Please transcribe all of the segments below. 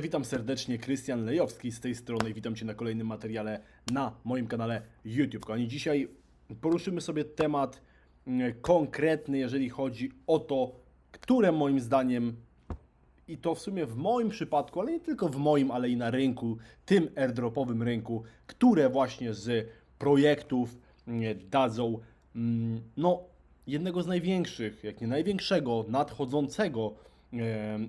Witam serdecznie, Krystian Lejowski z tej strony. Witam Cię na kolejnym materiale na moim kanale YouTube. Kochani, dzisiaj poruszymy sobie temat mm, konkretny, jeżeli chodzi o to, które moim zdaniem i to w sumie w moim przypadku, ale nie tylko w moim, ale i na rynku, tym airdropowym rynku, które właśnie z projektów mm, dadzą mm, no, jednego z największych, jak nie największego, nadchodzącego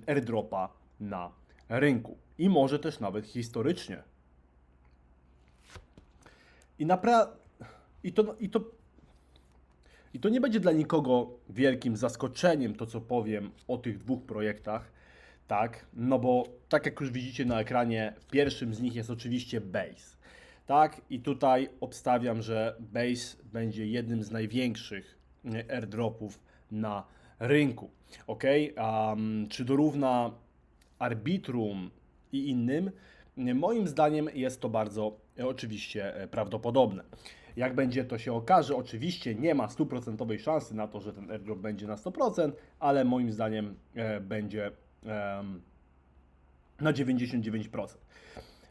airdropa na rynku. I może też nawet historycznie. I naprawdę. I to, i, to, I to nie będzie dla nikogo wielkim zaskoczeniem to, co powiem o tych dwóch projektach. Tak, no bo tak jak już widzicie na ekranie, pierwszym z nich jest oczywiście Base. Tak, i tutaj obstawiam, że Base będzie jednym z największych e, airdropów na rynku. Ok, um, czy dorówna Arbitrum i innym? Moim zdaniem jest to bardzo e, oczywiście e, prawdopodobne. Jak będzie to się okaże, oczywiście nie ma stuprocentowej szansy na to, że ten airdrop będzie na 100%, ale moim zdaniem e, będzie na 99%.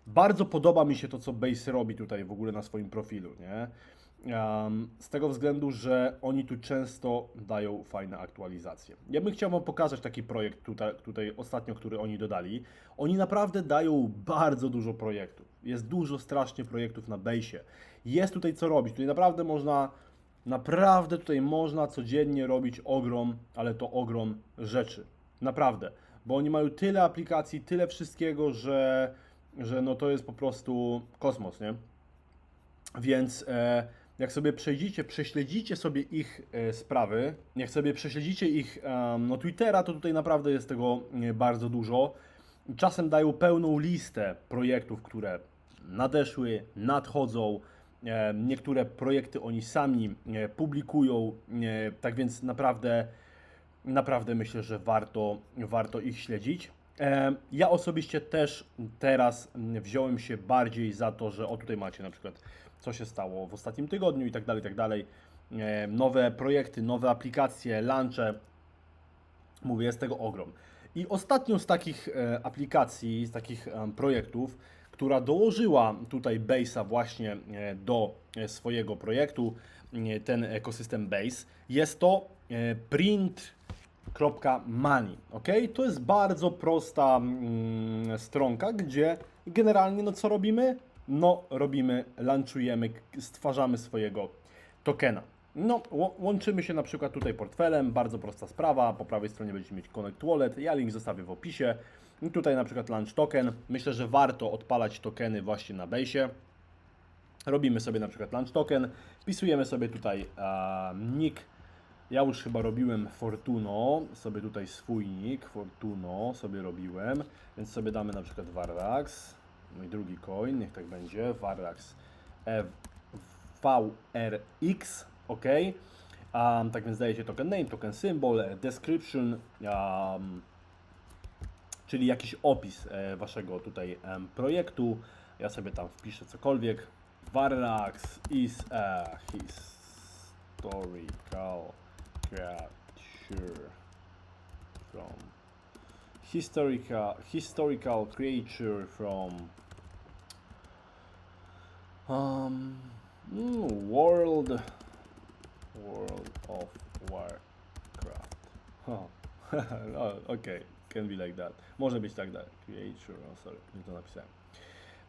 Bardzo podoba mi się to, co Base robi tutaj w ogóle na swoim profilu, nie? Z tego względu, że oni tu często dają fajne aktualizacje. Ja bym chciał Wam pokazać taki projekt tutaj, tutaj ostatnio, który oni dodali. Oni naprawdę dają bardzo dużo projektów. Jest dużo strasznie projektów na Base'ie. Jest tutaj co robić. Tutaj naprawdę można, naprawdę tutaj można codziennie robić ogrom, ale to ogrom rzeczy. Naprawdę. Bo oni mają tyle aplikacji, tyle wszystkiego, że, że no to jest po prostu kosmos, nie? Więc e, jak sobie przejdziecie, prześledzicie sobie ich e, sprawy, jak sobie prześledzicie ich no, Twittera, to tutaj naprawdę jest tego e, bardzo dużo. Czasem dają pełną listę projektów, które nadeszły, nadchodzą. E, niektóre projekty oni sami publikują, tak więc naprawdę, naprawdę myślę, że warto, warto ich śledzić. Ja osobiście też teraz wziąłem się bardziej za to, że o tutaj macie na przykład co się stało w ostatnim tygodniu i tak dalej, tak dalej. E, Nowe projekty, nowe aplikacje, launche. Mówię, jest tego ogrom. I ostatnią z takich e, aplikacji, z takich em, projektów, która dołożyła tutaj Base'a właśnie e, do e, swojego projektu, e, ten ekosystem Base, jest to e, print.money. Ok? To jest bardzo prosta mm, stronka, gdzie generalnie no co robimy? No robimy, launchujemy, k- stwarzamy swojego tokena. No, łączymy się na przykład tutaj portfelem, bardzo prosta sprawa. Po prawej stronie będziecie mieć Connect Wallet. Ja link zostawię w opisie. I tutaj na przykład Launch Token. Myślę, że warto odpalać tokeny właśnie na Base'ie. Robimy sobie na przykład Launch Token, wpisujemy sobie tutaj e, nick. Ja już chyba robiłem Fortuno, sobie tutaj swój nick, Fortuno sobie robiłem, więc sobie damy na przykład Varrax, mój drugi coin, niech tak będzie, Varrax F VRX, ok. Um, tak więc daje się token name, token symbol, e, description, um, czyli jakiś opis e, waszego tutaj em, projektu. Ja sobie tam wpiszę cokolwiek. Varrax is a historical creature from historical historical creature from um mm, world world of Warcraft. Oh, okay, can be like that. Może być tak dalej. Creature, oh, sorry, nie to napisałem.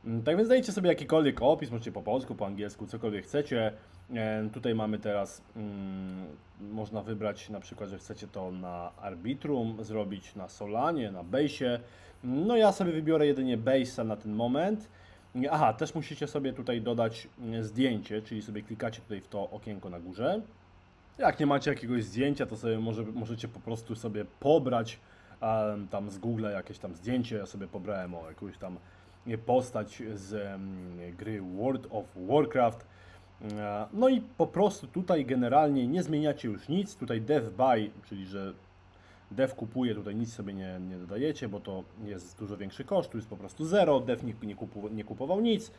Mm, Tak więc dajcie sobie jakikolwiek opis, możecie po polsku, po angielsku, cokolwiek chcecie. E, Tutaj mamy teraz, mm, można wybrać na przykład, że chcecie to na Arbitrum zrobić, na Solanie, na Base'ie. No ja sobie wybiorę jedynie Base'a na ten moment. Aha, też musicie sobie tutaj dodać mm, zdjęcie, czyli sobie klikacie tutaj w to okienko na górze. Jak nie macie jakiegoś zdjęcia, to sobie może, możecie po prostu sobie pobrać em, tam z Google jakieś tam zdjęcie. Ja sobie pobrałem o jakąś tam e, postać z em, gry World of Warcraft. E, No i po prostu tutaj generalnie nie zmieniacie już nic. Tutaj dev buy, czyli że dev kupuje, tutaj nic sobie nie, nie dodajecie, bo to jest dużo większy koszt. Tu jest po prostu zero. Dev nie, nie, kupu, nie kupował nic.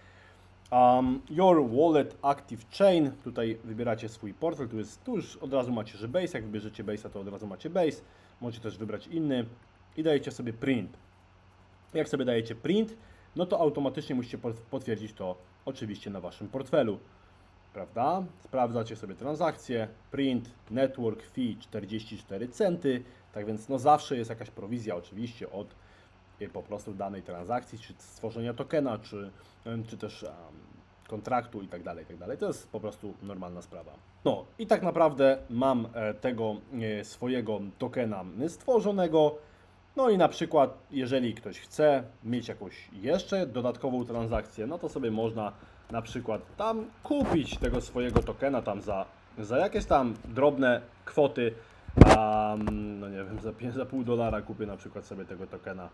Um, your wallet active chain, tutaj wybieracie swój portfel, tu, jest, tu już od razu macie, że base, jak wybierzecie base'a, to od razu macie base, możecie też wybrać inny i dajecie sobie print. Jak sobie dajecie print, no to automatycznie musicie pot- potwierdzić to oczywiście na waszym portfelu. Prawda? Sprawdzacie sobie transakcje, print, network fee 44 centy, tak więc no zawsze jest jakaś prowizja oczywiście od y, po prostu danej transakcji, czy stworzenia tokena, czy, czy też em, kontraktu i tak dalej, tak dalej. To jest po prostu normalna sprawa. No i tak naprawdę mam e, tego e, swojego tokena stworzonego. No i na przykład, jeżeli ktoś chce mieć jakąś jeszcze dodatkową transakcję, no to sobie można na przykład tam kupić tego swojego tokena tam za, za jakieś tam drobne kwoty. Um, no nie wiem, za, za pół dolara kupię na przykład sobie tego tokena.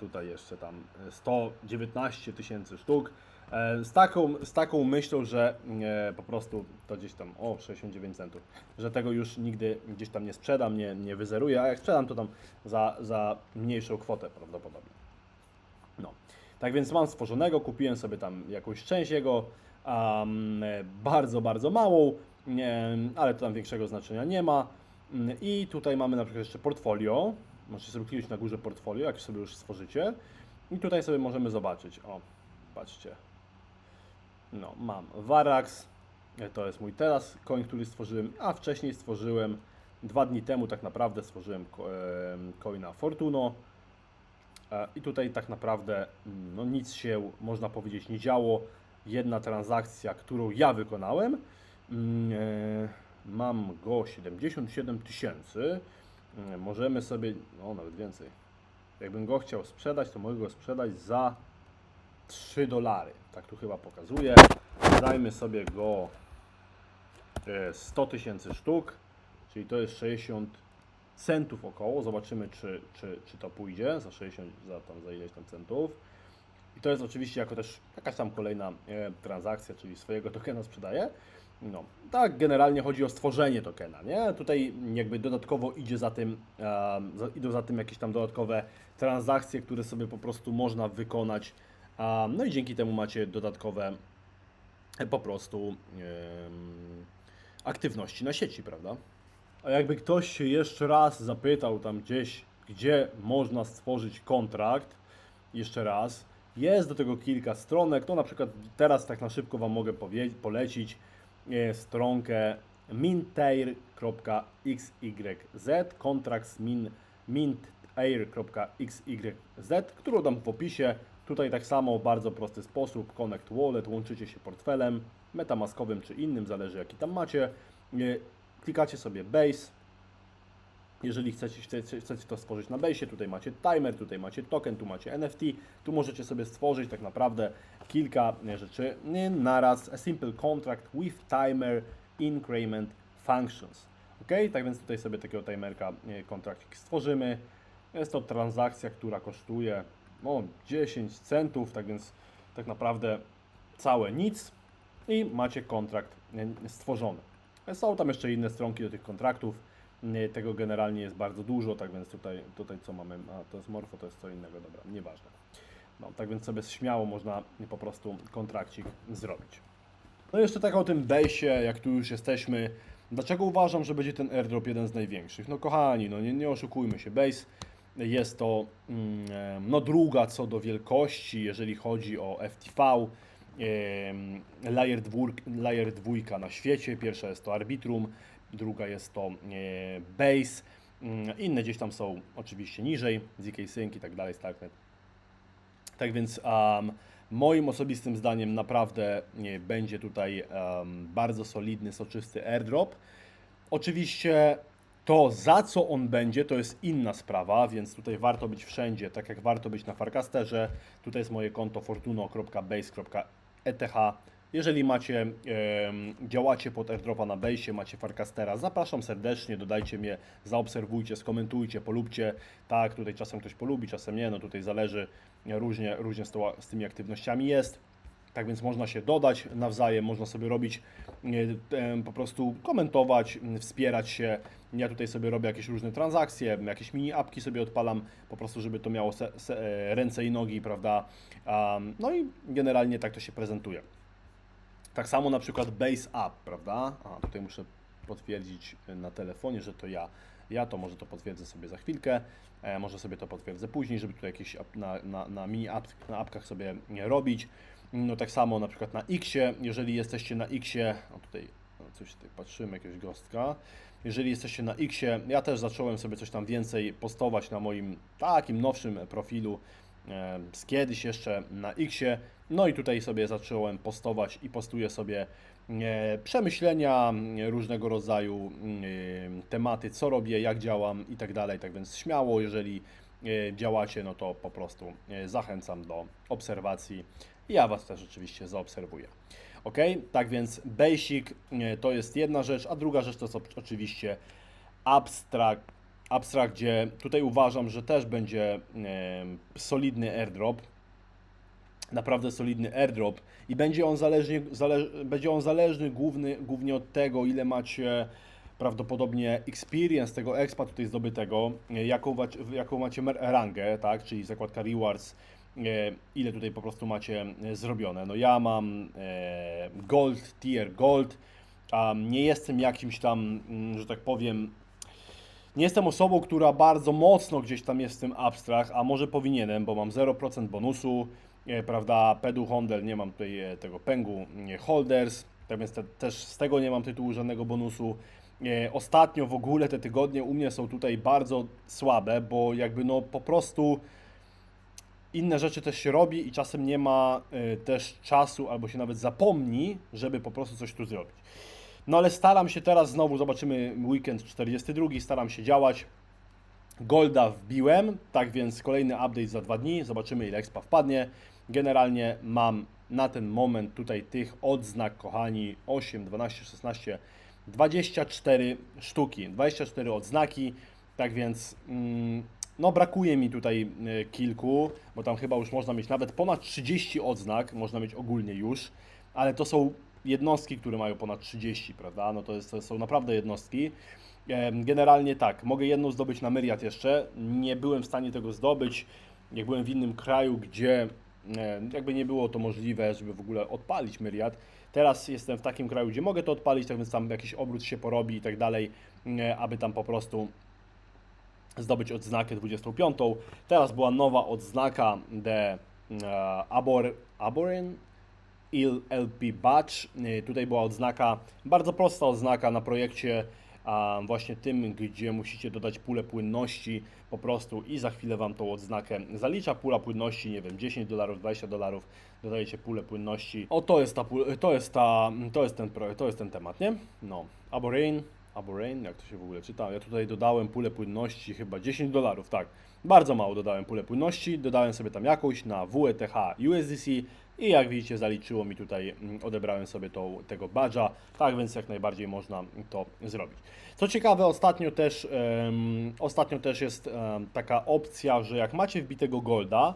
Tutaj jeszcze tam 119 tysięcy sztuk. E, Z taką, z taką myślą, że e, po prostu to gdzieś tam, o 69 centów, że tego już nigdy gdzieś tam nie sprzedam, nie, nie wyzeruję, a jak sprzedam to tam za, za mniejszą kwotę prawdopodobnie. No, tak więc mam stworzonego, kupiłem sobie tam jakąś część jego, um, e, bardzo, bardzo małą, nie, ale to tam większego znaczenia nie ma. Mm, I tutaj mamy na przykład jeszcze portfolio. Możecie sobie kliknąć na górze portfolio, jak sobie już stworzycie. I tutaj sobie możemy zobaczyć. O, patrzcie. No, mam Varax. E, To jest mój teraz coin, który stworzyłem, a wcześniej stworzyłem dwa dni temu tak naprawdę stworzyłem coina Fortuno. E, I tutaj tak naprawdę mm, no, nic się, można powiedzieć, nie działo. Jedna transakcja, którą ja wykonałem. E, Mam go 77 tysięcy. Mm, Możemy sobie, no nawet więcej. Jakbym go chciał sprzedać, to mogę go sprzedać za 3 dolary. Tak tu chyba pokazuje. Dajmy sobie go e, 100 tysięcy sztuk, czyli to jest 60 centów około. Zobaczymy, czy, czy, czy to pójdzie za 60, za, tam, za ileś tam centów. To jest oczywiście jako też jakaś tam kolejna e, transakcja, czyli swojego tokena sprzedaję. No, tak generalnie chodzi o stworzenie tokena, nie? Tutaj jakby dodatkowo idzie za tym, za, idą za tym jakieś tam dodatkowe transakcje, które sobie po prostu można wykonać. No i dzięki temu macie dodatkowe e, po prostu aktywności na sieci, prawda? A jakby ktoś się jeszcze raz zapytał tam gdzieś, gdzie można stworzyć kontrakt, jeszcze raz, jest do tego kilka stronek, no na przykład teraz tak na szybko Wam mogę polecić e, stronkę mintair.xyz, contracts min, mintair.xyz, którą dam w opisie. Tutaj tak samo bardzo prosty sposób, connect wallet, łączycie się portfelem metamaskowym czy innym, zależy jaki tam macie. E, Klikacie sobie base, jeżeli chcecie, chcecie, to stworzyć na Base, tutaj macie timer, tutaj macie token, tu macie NFT, tu możecie sobie stworzyć tak naprawdę kilka rzeczy naraz. A simple contract with timer increment functions. Ok, tak więc tutaj sobie takiego timerka kontrakcik stworzymy. Jest to transakcja, która kosztuje no, 10 centów, tak więc tak naprawdę całe nic i macie kontrakt stworzony. Są tam jeszcze inne stronki do tych kontraktów. Tego generalnie jest bardzo dużo, tak więc tutaj, tutaj co mamy, a to jest Morfo, to jest co innego, dobra, nieważne. No, tak więc sobie śmiało można po prostu kontrakcik zrobić. No i jeszcze tak o tym base'ie, jak tu już jesteśmy. Dlaczego uważam, że będzie ten airdrop jeden z największych? No kochani, no nie, nie oszukujmy się, base jest to mm, no druga co do wielkości, jeżeli chodzi o FTV. Layer, layer dwójka na świecie. Pierwsza jest to Arbitrum, druga jest to e, Base. Mm, Inne gdzieś tam są oczywiście niżej, ZK Sync i tak dalej, Starknet. Tak więc um, moim osobistym zdaniem naprawdę będzie tutaj um, bardzo solidny, soczysty airdrop. Oczywiście to za co on będzie, to jest inna sprawa, więc tutaj warto być wszędzie, tak jak warto być na Farcasterze. Tutaj jest moje konto fortuno.base.eth. Jeżeli macie, działacie pod airdropa na Base, macie Farcastera, zapraszam serdecznie, dodajcie mnie, zaobserwujcie, skomentujcie, polubcie. Tak, tutaj czasem ktoś polubi, czasem nie, no tutaj zależy, różnie, różnie z, to, z tymi aktywnościami jest. Tak więc można się dodać nawzajem, można sobie robić, e, po prostu komentować, wspierać się. Ja tutaj sobie robię jakieś różne transakcje, jakieś mini apki sobie odpalam, po prostu żeby to miało e, ręce i nogi, prawda? No i generalnie tak to się prezentuje. Tak samo na przykład Base App, prawda? A tutaj muszę potwierdzić na telefonie, że to ja Ja to może to potwierdzę sobie za chwilkę, e, może sobie to potwierdzę później, żeby tutaj jakieś na, na, na mini app, na apkach sobie nie robić. No tak samo na przykład na Xie, jeżeli jesteście na Xie, o tutaj coś tutaj patrzymy, jakiegoś gostka. Jeżeli jesteście na Xie, ja też zacząłem sobie coś tam więcej postować na moim takim nowszym profilu z kiedyś jeszcze na Xie. No i tutaj sobie zacząłem postować i postuję sobie przemyślenia różnego rodzaju tematy, co robię, jak działam i tak dalej. Tak więc śmiało, jeżeli e, działacie, no to po prostu e, zachęcam do obserwacji. Ja Was też oczywiście zaobserwuję. Ok, tak więc basic e, to jest jedna rzecz, a druga rzecz to jest oczywiście abstract, abstract, gdzie tutaj uważam, że też będzie solidny airdrop, naprawdę solidny airdrop. I będzie on zależny, zale, będzie on zależny główny, głównie od tego, ile macie prawdopodobnie experience tego expa tutaj zdobytego, e, jaką, jaką macie rangę, tak, czyli zakładka rewards, e, ile tutaj po prostu macie e, zrobione. No ja mam gold, tier gold, a nie jestem jakimś tam, mm, że tak powiem, nie jestem osobą, która bardzo mocno gdzieś tam jest w tym abstrakt, a może powinienem, bo mam 0% bonusu, e, prawda, pedu Hondel, nie mam tutaj e, tego pęgu e, holders, tak więc te, też z tego nie mam tytułu żadnego bonusu. Ostatnio w ogóle te tygodnie u mnie są tutaj bardzo słabe, bo jakby no po prostu inne rzeczy też się robi i czasem nie ma też czasu albo się nawet zapomni, żeby po prostu coś tu zrobić. No ale staram się teraz znowu, zobaczymy weekend 42, staram się działać. Golda wbiłem, tak więc kolejny update za dwa dni, zobaczymy ile expa wpadnie. Generalnie mam na ten moment tutaj tych odznak, kochani, 8, 12, 16, 24 sztuki, 24 odznaki, tak więc mm, no brakuje mi tutaj y, kilku, bo tam chyba już można mieć nawet ponad 30 odznak, można mieć ogólnie już, ale to są jednostki, które mają ponad 30, prawda? No to, jest, to są naprawdę jednostki. Generalnie tak, mogę jedną zdobyć na Myriad jeszcze. Nie byłem w stanie tego zdobyć, jak byłem w innym kraju, gdzie jakby nie było to możliwe, żeby w ogóle odpalić Myriad. Teraz jestem w takim kraju, gdzie mogę to odpalić, tak więc tam jakiś obrót się porobi i tak dalej, aby tam po prostu zdobyć odznakę 25. Teraz była nowa odznaka The e, Abor, Aborin LP Batch. Y, Tutaj była odznaka, bardzo prosta odznaka na projekcie właśnie tym, gdzie musicie dodać pulę płynności po prostu i za chwilę Wam tą odznakę zalicza. Pula płynności, nie wiem, 10 dolarów, 20 dolarów, dodajecie pulę płynności. O, to jest ta, to jest ta, to jest ten to jest ten temat, nie? No, Aborain, Aborain, jak to się w ogóle czyta? Ja tutaj dodałem pulę płynności, chyba 10 dolarów, tak. Bardzo mało dodałem pulę płynności, dodałem sobie tam jakąś na WETH USDC i jak widzicie zaliczyło mi tutaj, mm, odebrałem sobie tego badża, tak więc jak najbardziej można to zrobić. Co ciekawe, ostatnio też, em, ostatnio też jest em, taka opcja, że jak macie wbitego golda,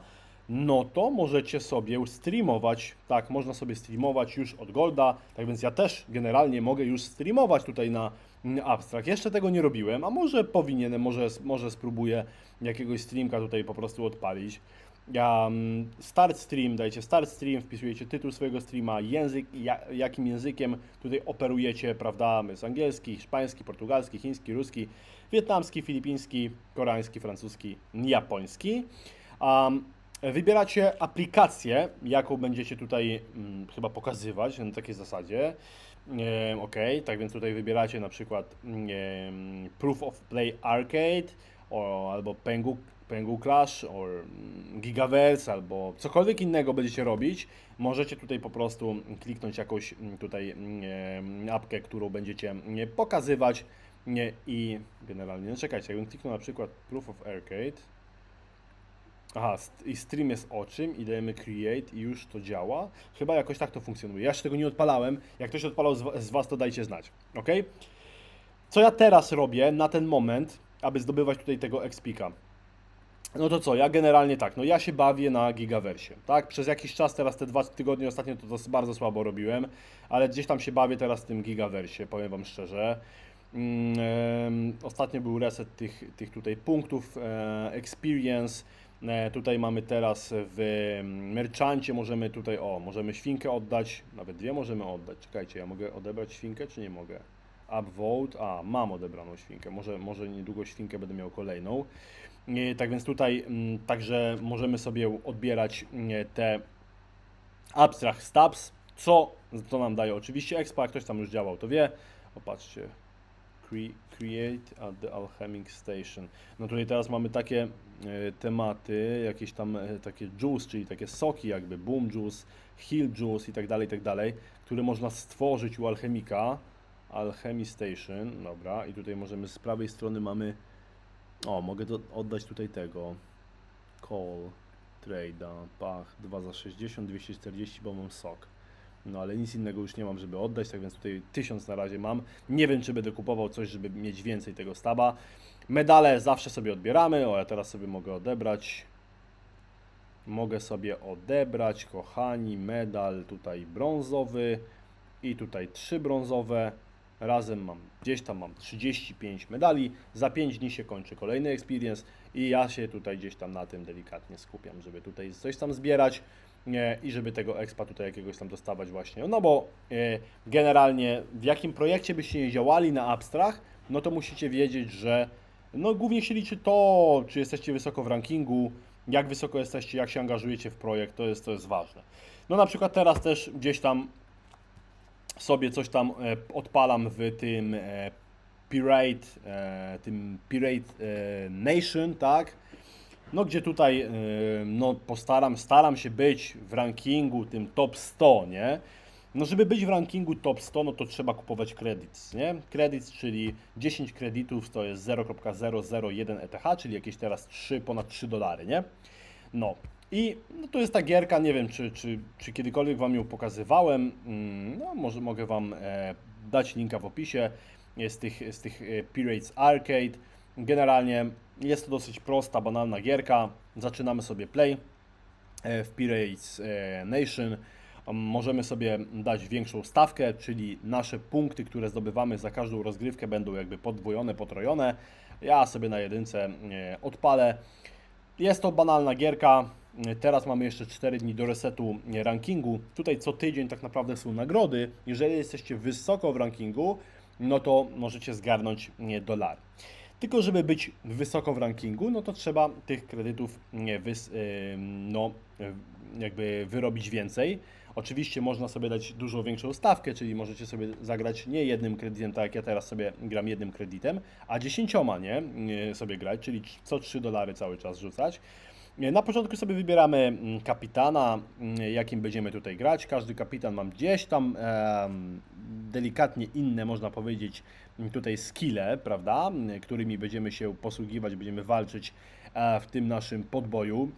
no to możecie sobie streamować, tak, można sobie streamować już od golda, tak więc ja też generalnie mogę już streamować tutaj na mm, Abstract. Jeszcze tego nie robiłem, a może powinienem, może, może spróbuję jakiegoś streamka tutaj po prostu odpalić. Mm, start stream, dajcie start stream, wpisujecie tytuł swojego streama, język, ja, jakim językiem tutaj operujecie, prawda, jest angielski, hiszpański, portugalski, chiński, ruski, wietnamski, filipiński, koreański, francuski, japoński. Um, wybieracie aplikację, jaką będziecie tutaj mm, chyba pokazywać na takiej zasadzie. E, ok, tak więc tutaj wybieracie na przykład em, Proof of Play Arcade o, albo Pengu, Pengu Clash, or mm, Gigaverse, albo cokolwiek innego będziecie robić. Możecie tutaj po prostu kliknąć jakąś mm, tutaj mm, apkę, którą będziecie pokazywać i generalnie, no czekajcie, jakbym kliknął na przykład Proof of Arcade, Aha, i stream jest o czym i dajemy create i już to działa. Chyba jakoś tak to funkcjonuje. Ja jeszcze tego nie odpalałem. Jak ktoś odpalał z Was, to dajcie znać. Ok? Co ja teraz robię na ten moment, aby zdobywać tutaj tego expika? No to co, ja generalnie tak, no ja się bawię na Gigaversie, tak? Przez jakiś czas, teraz te dwa tygodnie ostatnio to, to bardzo słabo robiłem, ale gdzieś tam się bawię teraz w tym Gigaversie, powiem Wam szczerze. Em, ostatnio był reset tych, tych tutaj punktów, e, experience, E, Tutaj mamy teraz w merchancie, możemy tutaj, o, możemy świnkę oddać, nawet dwie możemy oddać. Czekajcie, ja mogę odebrać świnkę, czy nie mogę? Upvote. A, mam odebraną świnkę. Może, może niedługo świnkę będę miał kolejną. E, Tak więc tutaj mm, także możemy sobie odbierać mm, te abstract stabs, co to nam daje oczywiście expa, jak ktoś tam już działał, to wie. Opatrzcie, Cre- create at the alchemic station. No tutaj teraz mamy takie e, tematy, jakieś tam e, takie juice, czyli takie soki jakby, boom juice, heal juice i tak dalej, i tak dalej, które można stworzyć u alchemika. Alchemy station, dobra, i tutaj możemy z prawej strony mamy, o, mogę to oddać tutaj tego, call, trade'a, pach, 2 za 60, 240, bo mam sok. No ale nic innego już nie mam, żeby oddać, tak więc tutaj 1000 na razie mam. Nie wiem, czy będę kupował coś, żeby mieć więcej tego staba. Medale zawsze sobie odbieramy. O, ja teraz sobie mogę odebrać. Mogę sobie odebrać, kochani, medal tutaj brązowy i tutaj trzy brązowe. Razem mam, gdzieś tam mam 35 medali. Za 5 dni się kończy kolejny experience i ja się tutaj gdzieś tam na tym delikatnie skupiam, żeby tutaj coś tam zbierać nie, i żeby tego expa tutaj jakiegoś tam dostawać właśnie. No bo e, generalnie w jakim projekcie byście nie działali na abstrach, no to musicie wiedzieć, że no głównie się liczy to, czy jesteście wysoko w rankingu, jak wysoko jesteście, jak się angażujecie w projekt, to jest, to jest ważne. No na przykład teraz też gdzieś tam sobie coś tam e, odpalam w tym e, Pirate, e, tym Pirate Nation, tak? No gdzie tutaj no postaram, staram się być w rankingu tym top 100, nie? No żeby być w rankingu top 100, no to trzeba kupować credits, nie? Credits, czyli 10 kredytów to jest 0.001 ETH, czyli jakieś teraz 3, ponad 3 dolary, nie? No i no to jest ta gierka, nie wiem czy, czy, czy kiedykolwiek Wam ją pokazywałem, Mm, no może mogę Wam e, dać linka w opisie z tych, z tych e, Pirates Arcade. Generalnie jest to dosyć prosta, banalna gierka. Zaczynamy sobie play e, w Pirates e, Nation. Um, Możemy sobie dać większą stawkę, czyli nasze punkty, które zdobywamy za każdą rozgrywkę będą jakby podwojone, potrojone. Ja sobie na jedynce e, odpalę. Jest to banalna gierka. Teraz mamy jeszcze 4 dni do resetu rankingu. Tutaj co tydzień tak naprawdę są nagrody. Jeżeli jesteście wysoko w rankingu, no to możecie zgarnąć nie, dolary. Tylko żeby być wysoko w rankingu, no to trzeba tych kredytów wys, ym, no, y, jakby wyrobić więcej. Oczywiście można sobie dać dużo większą stawkę, czyli możecie sobie zagrać nie jednym kredytem, tak jak ja teraz sobie gram jednym kredytem, a dziesięcioma, nie, nie sobie grać, czyli co 3 dolary cały czas rzucać. Na początku sobie wybieramy mm, kapitana, mm, jakim będziemy tutaj grać. Każdy kapitan mam gdzieś tam delikatnie inne, można powiedzieć, m, tutaj skille, prawda, którymi będziemy się posługiwać, będziemy walczyć e, w tym naszym podboju.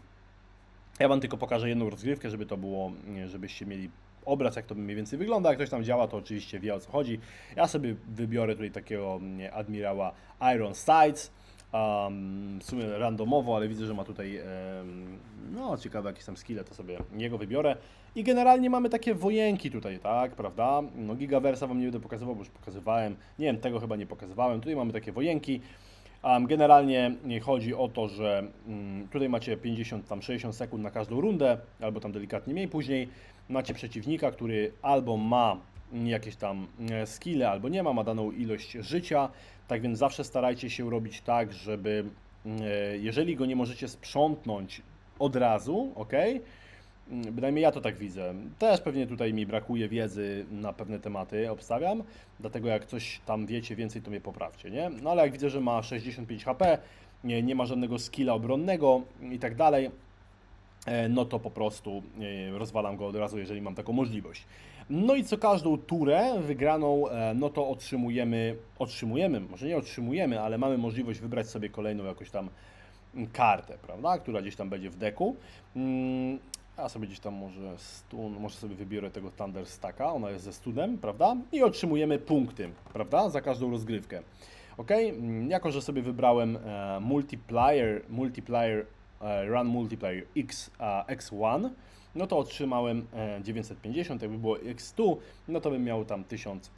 Ja Wam tylko pokażę jedną rozgrywkę, żeby to było, żebyście mieli obraz, jak to mniej więcej wygląda. Jak ktoś tam działa, to oczywiście wie o co chodzi. Ja sobie wybiorę tutaj takiego admirała Iron Sights. Um, w sumie randomowo, ale widzę, że ma tutaj em, no ciekawe jakieś tam skille, to sobie jego wybiorę. I generalnie mamy takie wojenki tutaj, tak, prawda? No Gigaversa Wam nie będę pokazywał, bo już pokazywałem. Nie wiem, tego chyba nie pokazywałem. Tutaj mamy takie wojenki. Um, generalnie chodzi o to, że mm, tutaj macie 50, tam 60 sekund na każdą rundę, albo tam delikatnie mniej później. Macie przeciwnika, który albo ma jakieś tam e, skille, albo nie ma, ma daną ilość życia. Tak więc zawsze starajcie się robić tak, żeby e, jeżeli go nie możecie sprzątnąć od razu, ok? Bynajmniej ja to tak widzę. Też pewnie tutaj mi brakuje wiedzy na pewne tematy, obstawiam. Dlatego jak coś tam wiecie więcej, to mnie poprawcie, nie? No ale jak widzę, że ma 65 HP, nie, nie ma żadnego skilla obronnego i tak dalej, e, no to po prostu rozwalam go od razu, jeżeli mam taką możliwość. No i co każdą turę wygraną, e, no to otrzymujemy, otrzymujemy, może nie otrzymujemy, ale mamy możliwość wybrać sobie kolejną jakoś tam kartę, prawda, która gdzieś tam będzie w deku. Mm, Ja sobie gdzieś tam może stun, może sobie wybiorę tego Thunder Stacka, ona jest ze stunem, prawda? I otrzymujemy punkty, prawda, za każdą rozgrywkę. Ok, Mm, jako że sobie wybrałem e, multiplier, multiplier, e, run multiplier x, a, x1, no to otrzymałem e, 950, jakby było x100, no to bym miał tam 1000,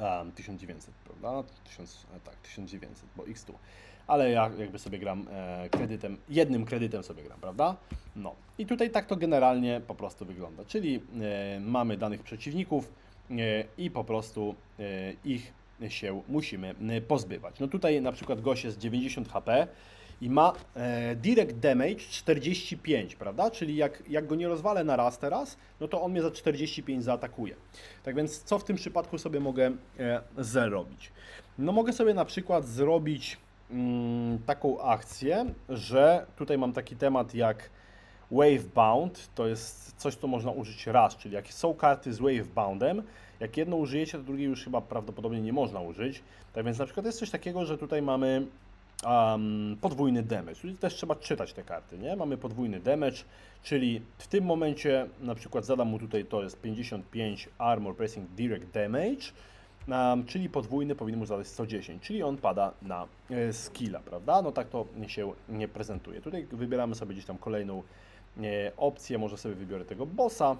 a, 1900, prawda? 1000, e, tak, 1900, bo x100. Ale ja jakby sobie gram e, kredytem, jednym kredytem sobie gram, prawda? No i tutaj tak to generalnie po prostu wygląda. Czyli e, mamy danych przeciwników, e, i po prostu e, ich się musimy e, pozbywać. No tutaj na przykład gość jest 90 HP i ma e, direct damage 45, prawda? Czyli jak, jak go nie rozwalę na raz teraz, no to on mnie za 45 zaatakuje. Tak więc co w tym przypadku sobie mogę e, zrobić? No mogę sobie na przykład zrobić mm, taką akcję, że tutaj mam taki temat jak Wavebound, to jest coś, co można użyć raz, czyli jak są karty z Waveboundem, jak jedno użyjecie, to drugiej już chyba prawdopodobnie nie można użyć. Tak więc na przykład jest coś takiego, że tutaj mamy um, podwójny damage. Tutaj też trzeba czytać te karty, nie? Mamy podwójny damage, czyli w tym momencie na przykład zadam mu tutaj to jest 55 armor pressing direct damage, um, czyli podwójny powinien mu zadać 110, czyli on pada na e, skilla, prawda? No tak to się nie prezentuje. Tutaj wybieramy sobie gdzieś tam kolejną e, opcję, może sobie wybiorę tego bossa,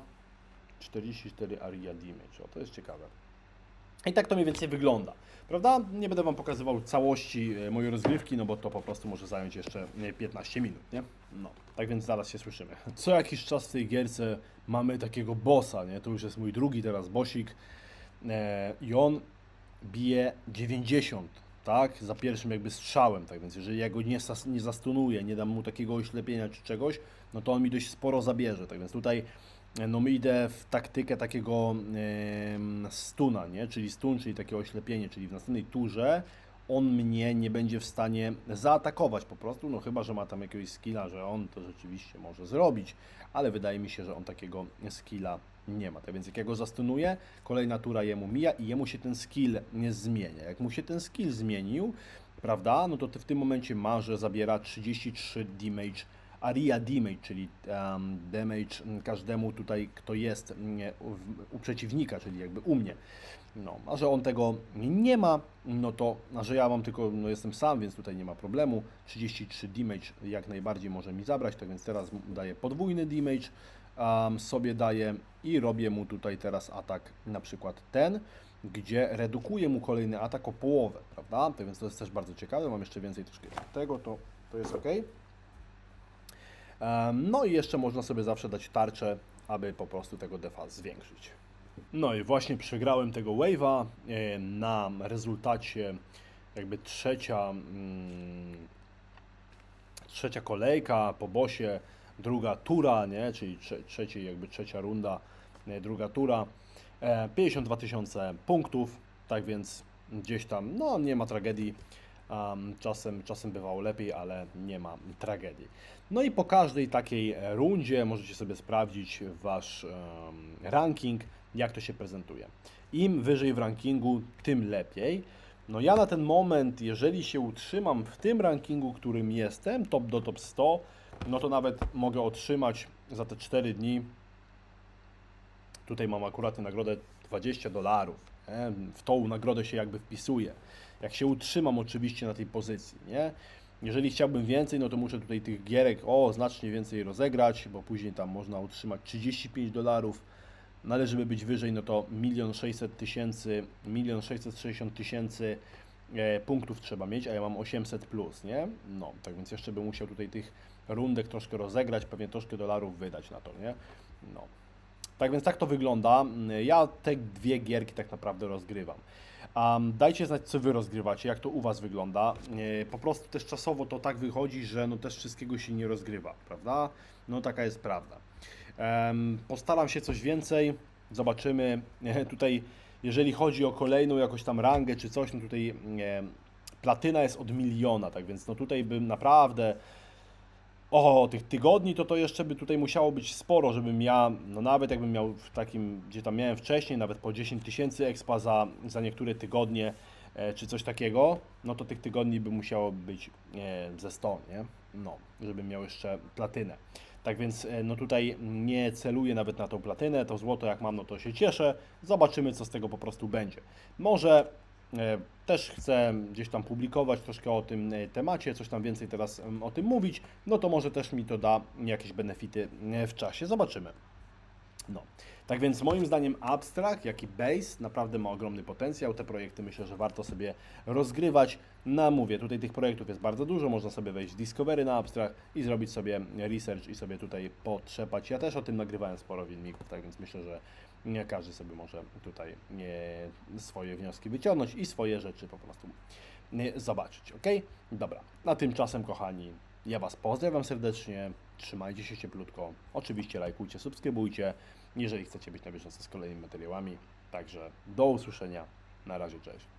44 aria damage, o to jest ciekawe. I tak to mniej więcej wygląda, prawda? Nie będę Wam pokazywał całości e, mojej rozgrywki, no bo to po prostu może zająć jeszcze e, 15 minut, nie? No, tak więc zaraz się słyszymy. Co jakiś czas w tej gierce mamy takiego bossa, nie? To już jest mój drugi teraz bossik e, i on bije 90, tak? Za pierwszym jakby strzałem, tak więc jeżeli ja go nie, nie zastunuję, nie dam mu takiego oślepienia czy czegoś, no to on mi dość sporo zabierze, tak więc tutaj no my idę w taktykę takiego stuna, nie? Czyli stun, czyli takie oślepienie, czyli w następnej turze on mnie nie będzie w stanie zaatakować po prostu, no chyba, że ma tam jakiegoś skilla, że on to rzeczywiście może zrobić, ale wydaje mi się, że on takiego skilla nie ma. Tak więc jak ja go zastunuję, kolejna tura jemu mija i jemu się ten skill nie zmienia. Jak mu się ten skill zmienił, prawda, no to ty w tym momencie ma, że zabiera 33 damage Aria damage, czyli damage każdemu tutaj, kto jest mm, u, przeciwnika, czyli jakby u mnie. No, a że on tego nie ma, no to, a że ja mam tylko, no jestem sam, więc tutaj nie ma problemu. 33 damage jak najbardziej może mi zabrać, tak więc teraz daję podwójny damage, um, sobie daję i robię mu tutaj teraz atak, na przykład ten, gdzie redukuję mu kolejny atak o połowę, prawda? Tak więc to jest też bardzo ciekawe, mam jeszcze więcej troszkę tego, to, to jest ok. No i jeszcze można sobie zawsze dać tarczę, aby po prostu tego defa zwiększyć. No i właśnie przegrałem tego wave'a e, na rezultacie jakby trzecia mm, trzecia kolejka po bosie, druga tura, nie? czyli trze jakby trzecia runda, nie? druga tura. E, 52 tysiące punktów, tak więc gdzieś tam, no nie ma tragedii. Czasem, czasem bywało lepiej, ale nie ma tragedii. No i po każdej takiej e, rundzie możecie sobie sprawdzić wasz ranking, jak to się prezentuje. Im wyżej w rankingu, tym lepiej. No ja na ten moment, jeżeli się utrzymam w tym rankingu, którym jestem, top do top 100, no to nawet mogę otrzymać za te 4 dni Tutaj mam akurat nagrodę 20 dolarów. W tą nagrodę się jakby wpisuje. Jak się utrzymam oczywiście na tej pozycji, nie? Jeżeli chciałbym więcej, no to muszę tutaj tych gierek o znacznie więcej rozegrać, bo później tam można utrzymać 35 dolarów. No ale żeby być wyżej, no to 1 600 tysięcy, 1 660 tysięcy e, punktów trzeba mieć, a ja mam 800 plus, nie? No, tak więc jeszcze bym musiał tutaj tych rundek troszkę rozegrać, pewnie troszkę dolarów wydać na to, nie? No. Tak więc tak to wygląda. Ja te dwie gierki tak naprawdę rozgrywam. Um, dajcie znać, co Wy rozgrywacie, jak to u Was wygląda. E, Po prostu też czasowo to tak wychodzi, że no też wszystkiego się nie rozgrywa, prawda? No taka jest prawda. Postaram się coś więcej, zobaczymy. E, Tutaj, jeżeli chodzi o kolejną jakoś tam rangę czy coś, no tutaj e, platyna jest od miliona, tak więc no tutaj bym naprawdę o, tych tygodni to to jeszcze by tutaj musiało być sporo, żebym ja, no nawet jakbym miał w takim, gdzie tam miałem wcześniej, nawet po 10 tysięcy expa za, za niektóre tygodnie, e, czy coś takiego, no to tych tygodni by musiało być e, ze 100, nie? No, żebym miał jeszcze platynę. Tak więc, e, no tutaj nie celuję nawet na tą platynę, to złoto jak mam, no to się cieszę. Zobaczymy, co z tego po prostu będzie. Może Też chcę gdzieś tam publikować troszkę o tym e, temacie, coś tam więcej teraz o tym mówić, no to może też mi to da jakieś benefity e, w czasie. Zobaczymy. No. Tak więc moim zdaniem Abstract, jak i Base naprawdę ma ogromny potencjał. Te projekty myślę, że warto sobie rozgrywać. Na mówię, tutaj tych projektów jest bardzo dużo. Można sobie wejść w Discovery na Abstract i zrobić sobie research i sobie tutaj potrzepać. Ja też o tym nagrywałem sporo filmików, tak więc myślę, że nie każdy sobie może tutaj e, swoje wnioski wyciągnąć i swoje rzeczy po prostu e, zobaczyć. Ok? Dobra. Na tymczasem, kochani, ja Was pozdrawiam serdecznie. Trzymajcie się cieplutko. Oczywiście lajkujcie, subskrybujcie, jeżeli chcecie być na bieżąco z kolejnymi materiałami. Także do usłyszenia. Na razie, cześć.